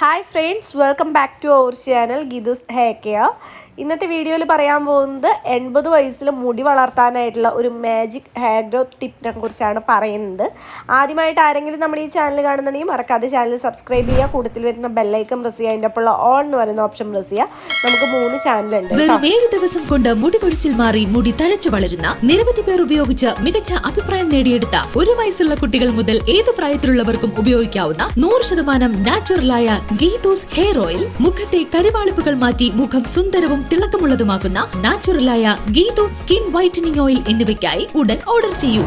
Hi friends welcome back to our channel ഗിദുസ് care ഇന്നത്തെ വീഡിയോയിൽ പറയാൻ പോകുന്നത് എൺപത് വയസ്സിൽ മുടി വളർത്താനായിട്ടുള്ള ഒരു മാജിക് ഹെയർ ഗ്രോത്ത് ടിപ്പിനെ കുറിച്ചാണ് പറയുന്നത്. ആദ്യമായിട്ട് ആരെങ്കിലും നമ്മൾ ഈ ചാനൽ കാണുന്നുണ്ടെങ്കിൽ മറക്കാതെ ചാനൽ സബ്സ്ക്രൈബ് ചെയ്യുക കൂടുതൽ വരുന്ന ബെല്ലൈക്കൺ പ്രസ് ചെയ്യുക അതിന്റെ ഒപ്പമുള്ള ഓൺ എന്ന് പറയുന്ന ഓപ്ഷൻ പ്രസ് ചെയ്യുക. നമുക്ക് മൂന്ന് ചാനലുണ്ട് വെറും ഏഴ് ദിവസം കൊണ്ട് മുടി കൊഴിച്ചിൽ മാറി മുടി തഴച്ചു വളരുന്ന നിരവധി പേർ ഉപയോഗിച്ച് മികച്ച അഭിപ്രായം നേടിയെടുത്ത ഒരു വയസ്സുള്ള കുട്ടികൾ മുതൽ ഏത് പ്രായത്തിലുള്ളവർക്കും ഉപയോഗിക്കാവുന്ന നൂറ് ശതമാനം നാച്ചുറലായ ഗീതൂസ് ഹെയർ ഓയിൽ മുഖത്തെ കരുവാളിപ്പുകൾ മാറ്റി മുഖം സുന്ദരവും തിളക്കമുള്ളതുമാക്കുന്ന നാച്ചുറലായ ഗീതോ സ്കിൻ വൈറ്റനിങ് ഓയിൽ എന്നിവയ്ക്കായി ഉടൻ ഓർഡർ ചെയ്യൂ.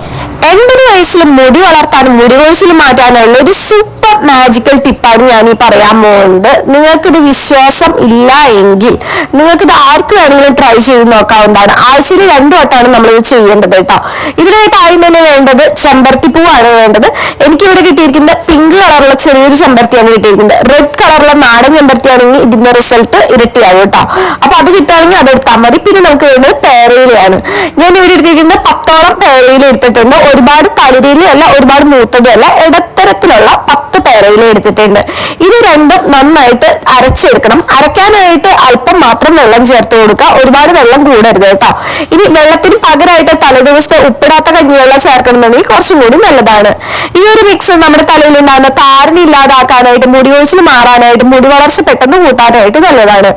എൺപത് വയസ്സിലും മുടി വളർത്താനും മുടി കൊഴിച്ചിൽ മാറ്റാനുള്ള ഒരു സൂപ്പർ മാജിക്കൽ ടിപ്പാണ് ഞാൻ ഈ പറയാൻ പോകുന്നത്. നിങ്ങൾക്കിത് വിശ്വാസം ഇല്ല എങ്കിൽ നിങ്ങൾക്കിത് ആർക്ക് വേണമെങ്കിലും ട്രൈ ചെയ്ത് നോക്കാവുന്നതാണ്. ആഴ്ചയിൽ രണ്ടു വട്ടമാണ് നമ്മൾ ഇത് ചെയ്യേണ്ടത് കേട്ടോ. ഇതിനായിട്ട് ആദ്യം തന്നെ വേണ്ടത് ചെമ്പരത്തി പൂവാണ് വേണ്ടത്. എനിക്കിവിടെ കിട്ടിയിരിക്കുന്ന പിങ്ക് കളറുള്ള ചെറിയൊരു ചെമ്പരത്തിയാണ് കിട്ടിയിരിക്കുന്നത്. റെഡ് കളറുള്ള നാടൻ ചെമ്പരത്തിയാണെങ്കിൽ ഇതിന്റെ റിസൾട്ട് ഇരട്ടിയാവും കേട്ടോ. അപ്പൊ അത് കിട്ടുകയാണെങ്കിൽ അത് എടുത്താൽ മതി. പിന്നെ നമുക്ക് വേണ്ടത് പേരയിലയാണ് ഞാൻ ഇവിടെ എടുത്തിട്ടുണ്ട് പത്തോളം പേരയില എടുത്തിട്ടുണ്ട്. ഒരുപാട് തളിരിലും അല്ല ഒരുപാട് മൂത്തതും അല്ല ഇടത്തരത്തിലുള്ള പത്ത് പേരയില എടുത്തിട്ടുണ്ട്. ഇത് രണ്ടും നന്നായിട്ട് അരച്ചെടുക്കണം. അരയ്ക്കാനായിട്ട് അല്പം മാത്രം വെള്ളം ചേർത്ത് കൊടുക്കുക. ഒരുപാട് വെള്ളം കൂടരുത് കേട്ടോ. ഇനി വെള്ളത്തിന് പകരമായിട്ട് തലേദിവസത്തെ ഉപ്പിടാത്ത കഞ്ഞിവെള്ളം ചേർക്കണമെന്നുണ്ടെങ്കിൽ കുറച്ചും കൂടി നല്ലതാണ്. ഈ ഒരു മിക്സ് നമ്മുടെ തലയിൽ ഉണ്ടാകുന്ന താരൻ ഇല്ലാതാക്കാനായിട്ട് മുടി ഒഴിച്ചിൽ മാറാനായിട്ട് മുടി വളർച്ച പെട്ടെന്ന് കൂട്ടാനായിട്ട് നല്ലതാണ്.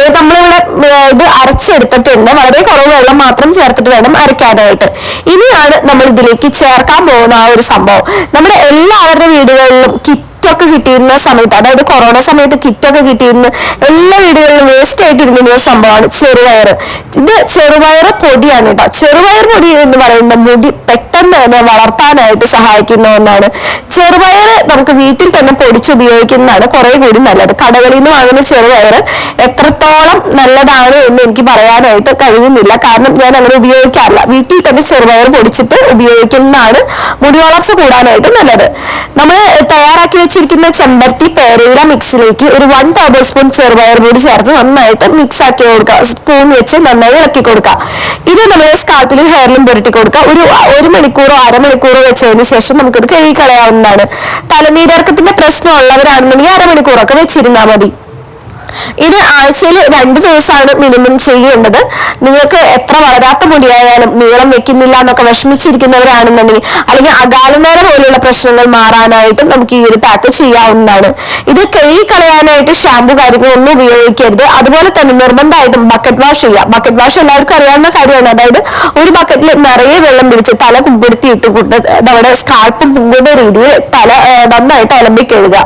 ഏർ, ഇത് അരച്ചെടുത്തിട്ടുണ്ട്. വളരെ കുറവ് വെള്ളം മാത്രം ചേർത്തിട്ട് വേണം അരയ്ക്കാനായിട്ട്. ഇനിയാണ് നമ്മൾ ഇതിലേക്ക് ചേർക്കാൻ പോകുന്ന ആ ഒരു സംഭവം. നമ്മുടെ എല്ലാവരുടെ വീടുകളിലും കിറ്റൊക്കെ കിട്ടിയിരുന്ന സമയത്ത് അതായത് കൊറോണ സമയത്ത് കിറ്റൊക്കെ കിട്ടിയിരുന്ന എല്ലാ വീടുകളിലും വേസ്റ്റ് ആയിട്ടിരുന്ന ഒരു സംഭവമാണ് ചെറുപയർ ഇത് ചെറുപയർ പൊടിയാണ് കേട്ടോ. ചെറുപയർ പൊടി എന്ന് പറയുന്ന മുടി പെട്ടെന്ന് തന്നെ വളർത്താനായിട്ട് സഹായിക്കുന്ന ഒന്നാണ് ചെറുപയർ നമുക്ക് വീട്ടിൽ തന്നെ പൊടിച്ച് ഉപയോഗിക്കുന്നതാണ് കുറെ കൂടി നല്ലത്. കടകളിൽ നിന്ന് വാങ്ങുന്ന ചെറുപയർ എത്രത്തോളം നല്ലതാണ് എന്ന് എനിക്ക് പറയാനായിട്ട് കഴിയുന്നില്ല. കാരണം ഞാൻ അങ്ങനെ ഉപയോഗിക്കാറില്ല. വീട്ടിൽ തന്നെ ചെറുപയർ പൊടിച്ചിട്ട് ഉപയോഗിക്കുന്നതാണ് മുടി വളർച്ച കൂടാനായിട്ട് നല്ലത്. നമ്മൾ തയ്യാറാക്കി വെച്ചിരിക്കുന്ന ചെമ്പരത്തി പേരയില മിക്സിലേക്ക് ഒരു വൺ ടേബിൾ സ്പൂൺ ചെറുപയർ കൂടി ചേർത്ത് നന്നായിട്ട് മിക്സ് ആക്കി കൊടുക്കുക. സ്പൂൺ വെച്ച് നന്നായി ഇളക്കി കൊടുക്കുക. ഇത് നമ്മൾ സ്കാൽപ്പിലും ഹെയറിലും പുരട്ടി കൊടുക്കുക. ഒരു ഒരു മണിക്കൂറോ അരമണിക്കൂറോ വെച്ചതിന് ശേഷം നമുക്കിത് കഴുകി കളയാവുന്നതാണ്. തലനീരർക്കത്തിന്റെ പ്രശ്നം ഉള്ളവരാണെന്നുണ്ടെങ്കിൽ അരമണിക്കൂറൊക്കെ വെച്ചിരുന്നാൽ മതി. ഇത് ആഴ്ചയിൽ രണ്ട് ദിവസമാണ് മിനിമം ചെയ്യേണ്ടത്. നിങ്ങൾക്ക് എത്ര വളരാത്ത മുടിയായാലും നീളം വെക്കുന്നില്ല എന്നൊക്കെ വിഷമിച്ചിരിക്കുന്നവരാണെന്നുണ്ടെങ്കിൽ അല്ലെങ്കിൽ അകാലനേരം പോലുള്ള പ്രശ്നങ്ങൾ മാറാനായിട്ട് നമുക്ക് ഈ ഒരു പാക്ക് ചെയ്യാവുന്നതാണ്. ഇത് കഴുകി കളയാനായിട്ട് ഷാമ്പു കാര്യങ്ങളൊന്നും ഉപയോഗിക്കരുത്. അതുപോലെ തന്നെ നിർബന്ധമായിട്ടും ബക്കറ്റ് വാഷ് ചെയ്യുക ബക്കറ്റ് വാഷ് എല്ലാവർക്കും അറിയാവുന്ന കാര്യമാണ്. അതായത് ഒരു ബക്കറ്റിൽ നിറയെ വെള്ളം പിടിച്ച് തല കുമ്പിടുത്തി ഇട്ട് കൊണ്ട് നമ്മുടെ സ്കാൽപ്പും പൊങ്ങുന്ന രീതിയിൽ തല നന്നായിട്ട് അലമ്പി കഴുകുക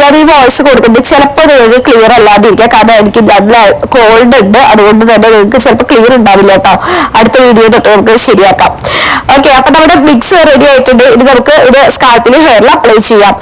ഞാൻ ഈ വോയിസ് കൊടുക്കുന്നത് ചിലപ്പോൾ നിങ്ങൾക്ക് ക്ലിയർ അല്ലാതിരിക്കുക കാരണം എനിക്ക് നല്ല കോൾഡ് ഉണ്ട്. അതുകൊണ്ട് തന്നെ നിങ്ങൾക്ക് ചിലപ്പോൾ ക്ലിയർ ഉണ്ടാവില്ല കേട്ടോ. അടുത്ത വീഡിയോ തൊട്ട് നമുക്ക് ശരിയാക്കാം. ഓക്കെ അപ്പൊ നമ്മുടെ മിക്സ് റെഡി ആയിട്ടുണ്ട്. ഇത് നമുക്ക് ഇത് സ്കാൽപ്പിലും ഹെയറിൽ അപ്ലൈ ചെയ്യാം.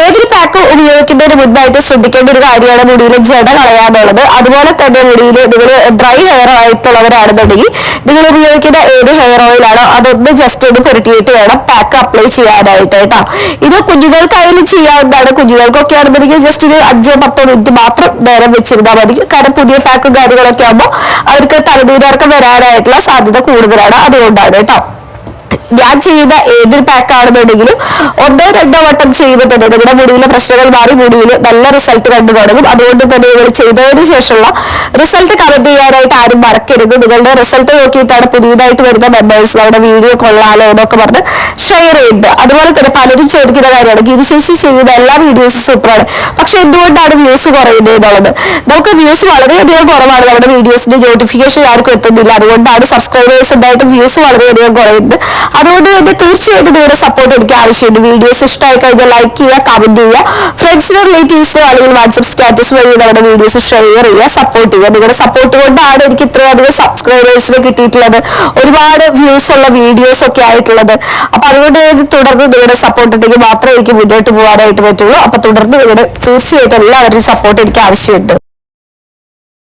ഏതൊരു പാക്ക് ഉപയോഗിക്കുന്നതിന് മുൻപായിട്ട് ശ്രദ്ധിക്കേണ്ട ഒരു കാര്യമാണ് മുടിയിലെ ജട കളയാന്നുള്ളത് അതുപോലെ തന്നെ മുടിയിൽ നിങ്ങൾ ഡ്രൈ ഹെയർ ആയിട്ടുള്ളവരാണെന്നുണ്ടെങ്കിൽ നിങ്ങൾ ഉപയോഗിക്കുന്ന ഏത് ഹെയർ ഓയിലാണോ അതൊന്ന് ജസ്റ്റ് ഒന്ന് പുരട്ടിയിട്ട് വേണം പാക്ക് അപ്ലൈ ചെയ്യാനായിട്ട് കേട്ടോ. ഇത് കുഞ്ഞുങ്ങൾക്കായാലും ചെയ്യാവുന്നതാണ്. കുഞ്ഞുങ്ങൾക്കൊക്കെ ആണെന്നുണ്ടെങ്കിൽ ജസ്റ്റ് ഒരു അഞ്ചോ പത്തോ മിനിറ്റ് മാത്രം നേരം വെച്ചിരുന്നാൽ മതി. കാരണം പുതിയ പാക്കും കാര്യങ്ങളൊക്കെ ആകുമ്പോൾ അവർക്ക് തലനീരിറക്കം വരാനായിട്ടുള്ള സാധ്യത കൂടുതലാണ്. അതുകൊണ്ടാണ് കേട്ടോ. ഞാൻ ചെയ്യുന്ന ഏതൊരു പാക്ക് ആണെന്നുണ്ടെങ്കിലും ഒന്നോ രണ്ടോ വട്ടം ചെയ്യുമ്പോൾ തന്നെ നിങ്ങളുടെ മുടിയിലെ പ്രശ്നങ്ങൾ മാറി മുടിയിൽ നല്ല റിസൾട്ട് കണ്ടു തുടങ്ങും. അതുകൊണ്ട് തന്നെ നിങ്ങൾ ചെയ്തതിന് ശേഷമുള്ള റിസൾട്ട് കമന്റ് ചെയ്യാനായിട്ട് ആരും മറക്കരുത്. നിങ്ങളുടെ റിസൾട്ട് നോക്കിയിട്ടാണ് പുതിയതായിട്ട് വരുന്ന മെമ്പേഴ്സ് നമ്മുടെ വീഡിയോ കൊള്ളാലോ എന്നൊക്കെ പറഞ്ഞ് ഷെയർ ചെയ്യുന്നത്. അതുപോലെ തന്നെ പലരും ചോദിക്കുന്ന കാര്യമാണ്. ഗിരിശേഷി ചെയ്യുന്ന എല്ലാ വീഡിയോസും സൂപ്പറാണ് പക്ഷെ എന്തുകൊണ്ടാണ് വ്യൂസ് കുറയുന്നത് എന്നുള്ളത്? നമുക്ക് വ്യൂസ് വളരെയധികം കുറവാണ്. നമ്മുടെ വീഡിയോസിന്റെ നോട്ടിഫിക്കേഷൻ ആർക്കും എത്തുന്നില്ല. അതുകൊണ്ടാണ് സബ്സ്ക്രൈബേഴ്സ് ഉണ്ടായിട്ട് വ്യൂസ് വളരെയധികം കുറയുന്നത്. അതുകൊണ്ട് തന്നെ തീർച്ചയായിട്ടും നിങ്ങളുടെ സപ്പോർട്ട് എനിക്ക് ആവശ്യമുണ്ട്. വീഡിയോസ് ഇഷ്ടമായി കഴിഞ്ഞാൽ ലൈക്ക് ചെയ്യുക കമന്റ് ചെയ്യുക. ഫ്രണ്ട്സിനും റിലേറ്റീവ്സിനും അല്ലെങ്കിൽ വാട്സപ്പ് സ്റ്റാറ്റസ് വഴി നമ്മുടെ വീഡിയോസ് ഷെയർ ചെയ്യുക സപ്പോർട്ട് ചെയ്യുക. നിങ്ങളുടെ സപ്പോർട്ട് കൊണ്ടാണ് എനിക്ക് ഇത്രയധികം സബ്സ്ക്രൈബേഴ്സിന് കിട്ടിയിട്ടുള്ളത്. ഒരുപാട് വ്യൂസ് ഉള്ള വീഡിയോസ് ഒക്കെ ആയിട്ടുള്ളത്. അപ്പൊ അതുകൊണ്ട് തുടർന്ന് നിങ്ങളുടെ സപ്പോർട്ട് ഉണ്ടെങ്കിൽ മാത്രമേ എനിക്ക് മുന്നോട്ട് പോകാനായിട്ട് പറ്റുള്ളൂ. അപ്പൊ തുടർന്ന് നിങ്ങളുടെ തീർച്ചയായിട്ടും എല്ലാവരുടെയും സപ്പോർട്ട് എനിക്ക് ആവശ്യമുണ്ട്.